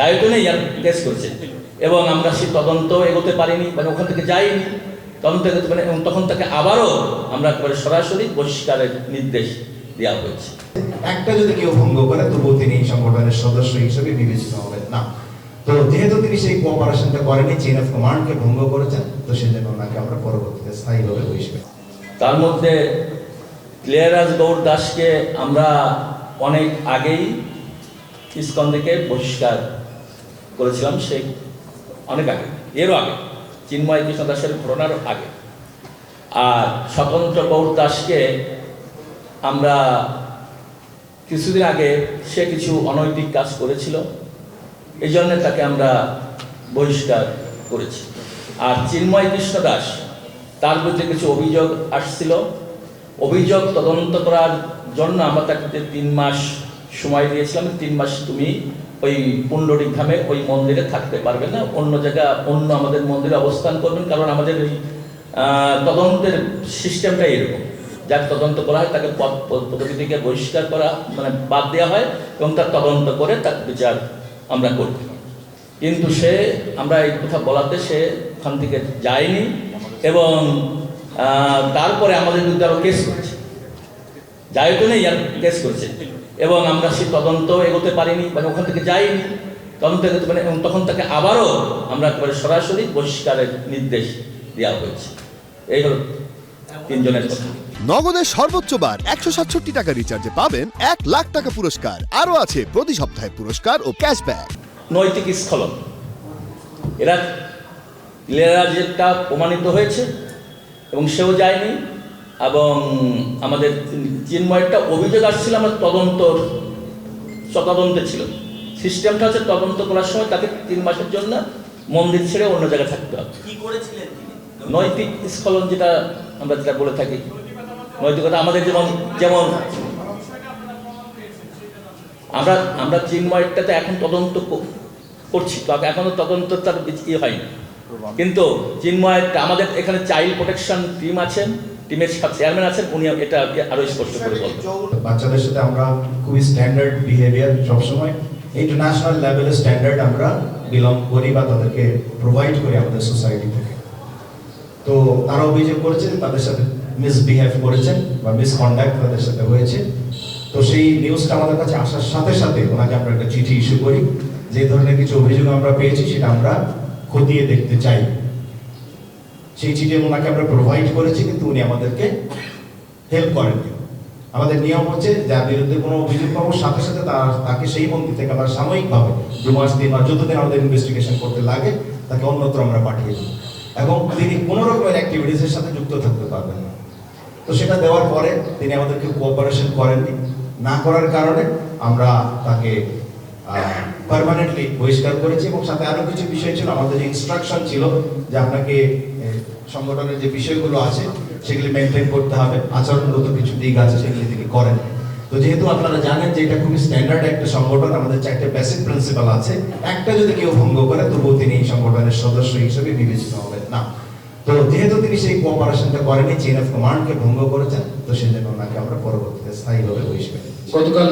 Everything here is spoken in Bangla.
জায়তনেই কেস করেছে। এবং আমরা সেই তদন্ত এগোতে পারিনি মানে ওখান থেকে যাইনি। তদন্ত এগোতে পারিনি এবং তখন তাকে আবারও আমরা একেবারে সরাসরি বহিষ্কারের নির্দেশ দেওয়া হয়েছে। একটা যদি কেউ ভঙ্গ করে তবুও তিনি এই সংগঠনের সদস্য হিসেবে বিবেচিত হবেন না। তো যেহেতু তিনি সেই কোঅপারেশনটা করেনি চেইন অফ কমান্ডকে ভঙ্গ করেছেন তো সেজন্য ওনাকে আমরা পরবর্তীতে স্থায়ীভাবে বহিষ্কার। তার মধ্যে ক্লিয়ারাজ গৌর দাসকে আমরা অনেক আগেই ইস্কন থেকে বহিষ্কার করেছিলাম সেই অনেক আগে, এরও আগে, চিন্ময় কৃষ্ণ দাসের ঘটনারও আগে। আর স্বতন্ত্র গৌর দাসকে আমরা কিছুদিন আগে সে কিছু অনৈতিক কাজ করেছিল, এই জন্য তাকে আমরা বহিষ্কার করেছি। আর চিন্ময় কৃষ্ণ দাস, তার বিরুদ্ধে কিছু অভিযোগ আসছিল। অভিযোগ তদন্ত করার জন্য আমরা তাকে তিন মাস সময় দিয়েছিলাম তিন মাস তুমি ওই পুণ্ডরিক ধামে ওই মন্দিরে থাকতে পারবে না। অন্য জায়গা অন্য আমাদের মন্দিরে অবস্থান করবেন কারণ আমাদের আহ, তদন্তের সিস্টেমটা এরকম। যার তদন্ত করা হয় তাকে পদ পদ- পদবি থেকে বহিষ্কার করা মানে বাদ দেওয়া হয় এবং তার তদন্ত করে তার বিচার আমরা করি কিন্তু সে আমরা এই কথা বলাতে সে ওখান থেকে যায়নি এবং তারপরে আমাদের বিরুদ্ধে আরও কেস করেছে। জায়তনেই কেস করেছে। এবং আমরা সেই তদন্ত এগোতে পারিনি মানে ওখান থেকে যাইনি। তদন্ত এগোতে পারিনি এবং তখন তাকে আবারও আমরা একেবারে সরাসরি বহিষ্কারের নির্দেশ দেওয়া হয়েছে। এই হলো তিনজনের কথা। নগদের সর্বোচ্চ বার একশো সাতষট্টি টাকা রিচার্জে পাবেন এক লাখ টাকা পুরস্কার। আরও আছে প্রতি সপ্তাহে পুরস্কার ও ক্যাশব্যাক নৈতিক স্খলন। এরা ইলেরাজেরটা প্রমাণিত হয়েছে এবং সেও যায়নি। এবং আমাদের চিন্ময়েরটা অভিযোগ আসছিল আমার তদন্তর তদন্তে ছিল। সিস্টেমটা হচ্ছে তদন্ত করার সময় তাকে তিন মাসের জন্য মন্দির ছেড়ে অন্য জায়গায় থাকতে হবে। কি করেছিলেন নৈতিক স্খলন যেটা আমরা যেটা বলে থাকি। নৈতিকতা আমাদের যেমন যেমন আমরা আমরা চিন্ময়টাতে এখন তদন্ত করছি। তো এখনও তদন্ত তার ইয়ে হয়নি। কিন্তু চিন্ময়টা আমাদের এখানে চাইল্ড প্রোটেকশন টিম আছেন। টিমের চেয়ারম্যান আছেন, উনি এটা আরও স্পষ্ট করে বলবেন। বাচ্চাদের সাথে আমরা খুবই স্ট্যান্ডার্ড বিহেভিয়ার সবসময়। ইন্টারন্যাশনাল লেভেলের স্ট্যান্ডার্ড আমরা বিলং করি বা তাদেরকে প্রোভাইড করি আমাদের সোসাইটি থেকে। তো তারা অভিযোগ করেছেন, তাদের সাথে মিসবিহেভ করেছেন বা মিসকন্ডাক্ট তাদের সাথে হয়েছে। তো সেই নিউজটা আমাদের কাছে আসার সাথে সাথে ওনাকে আমরা একটা চিঠি ইস্যু করি। যে ধরনের কিছু অভিযোগ আমরা পেয়েছি, সেটা আমরা খতিয়ে দেখতে চাই। সেই চিঠি ওনাকে আমরা প্রোভাইড করেছি, কিন্তু উনি আমাদেরকে হেল্প করেননি। আমাদের নিয়ম হচ্ছে, যার বিরুদ্ধে কোনো অভিযোগ পাবো, সাথে সাথে তাকে সেই মন্ত্রী থেকে আমরা সাময়িকভাবে দু মাস তিন মাস, যতদিন আমাদের ইনভেস্টিগেশন করতে লাগে, তাকে অন্যত্র আমরা পাঠিয়ে দিই এবং তিনি কোনো রকমের অ্যাক্টিভিটিসের সাথে যুক্ত থাকতে পারবেন না। তো সেটা দেওয়ার পরে তিনি আমাদেরকে কোঅপারেশন করেননি। না করার কারণে আমরা তাকে পার্মানেন্টলি বহিষ্কার করেছি এবং সাথে আরও কিছু বিষয় ছিল। আমাদের যে ইনস্ট্রাকশন ছিল যে আপনাকে সংগঠনের যে বিষয়গুলো আছে, সেগুলি মেনটেন করতে হবে। আচরণগত কিছু দিক আছে, সেগুলি তিনি করেন। তো যেহেতু আপনারা জানেন যে এটা খুবই স্ট্যান্ডার্ড একটা সংগঠন, আমাদের চারটে বেসিক প্রিন্সিপাল আছে। একটা যদি কেউ ভঙ্গ করে, তবুও তিনি এই সংগঠনের সদস্য হিসেবে বিবেচিত হবেন না। তো যেহেতু তিনি সেই কোঅপারেশনটা করেনি চেইন অফ কমান্ডকে ভঙ্গ করেছেন, তো সেজন্য ওনাকে আমরা পরবর্তীতে স্থায়ীভাবে বহিষ্কার। গতকাল